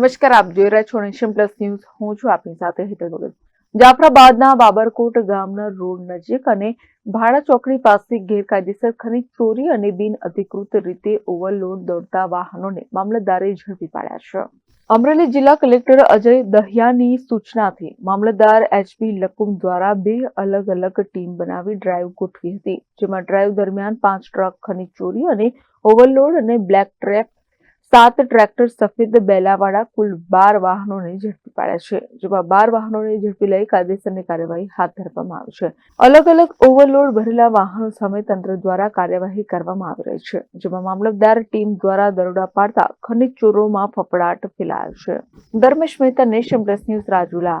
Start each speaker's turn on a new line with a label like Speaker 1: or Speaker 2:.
Speaker 1: નમસ્કાર, આપ જોઈ રહ્યા છો નેશન પ્લસ ન્યૂઝ. હું છું આપની સાથે હેતલ ભગત. જાફરાબાદના બાબરકોટ ગામના રોડ નજીક અને ભાડા ચોકડી પાસે ગેરકાયદેસર ખનીજ ચોરી અને બિન અધિકૃત રીતે ઓવરલોડ દોડતા વાહનોને મામલતદારે ઝડપી પાડ્યા છે. અમરેલી જિલ્લા કલેક્ટર અજય દહિયાની સૂચનાથી મામલતદાર એચપી લકુમ દ્વારા બે અલગ અલગ ટીમ બનાવી ડ્રાઈવ ગોઠવી હતી, જેમાં ડ્રાઈવ દરમિયાન પાંચ ટ્રક ખનીજ ચોરી અને ઓવરલોડ અને બ્લેક ટ્રેક સાત ટ્રેક્ટર સફેદ બેલાવાળા કુલ બાર વાહનોને ઝડપી પાડ્યા છે, જેમાં બાર વાહનોને ઝડપી લઈ કાયદેસરની કાર્યવાહી હાથ ધરવામાં આવી છે. અલગ અલગ ઓવરલોડ ભરેલા વાહનો સામે તંત્ર દ્વારા કાર્યવાહી કરવામાં આવી રહી છે, જેમાં મામલતદાર ટીમ દ્વારા દરોડા પાડતા ખનીજ ચોરોમાં ફફડાટ ફેલાયો છે. Dharmesh Mehta nation plus news Rajula.